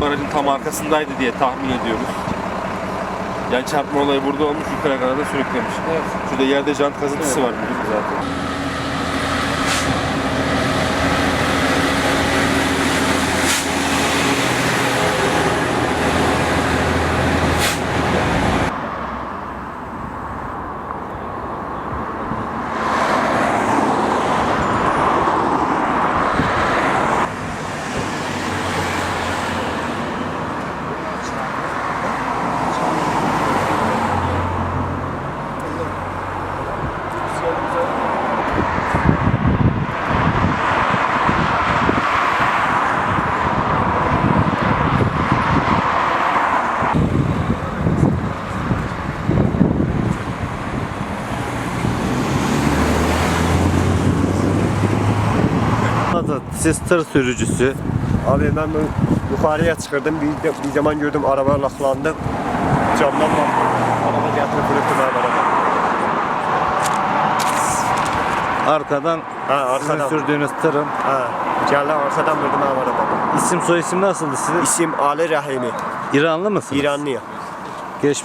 barajın tam arkasındaydı diye tahmin ediyoruz. Yani çarpma olayı burada olmuş, yukarı kadar da sürüklemiş. Evet. Şurada yerde jant kazıntısı var bizim zaten. Anlatın. Siz tır sürücüsü. Abi ben yukarıya çıkırdım. Bir, bir zaman gördüm araba laklandı. Camdan baktım. Araba getirip bıraktım abi araba. Arkadan Ha sizin arkadan. sürdüğünüz tırın Ha. Geldi arkadan vurdum abi araba. isim soy isim nasıldı sizin? İsim Ali Rahimi. İranlı mısınız? İranlıyım. Geçmiş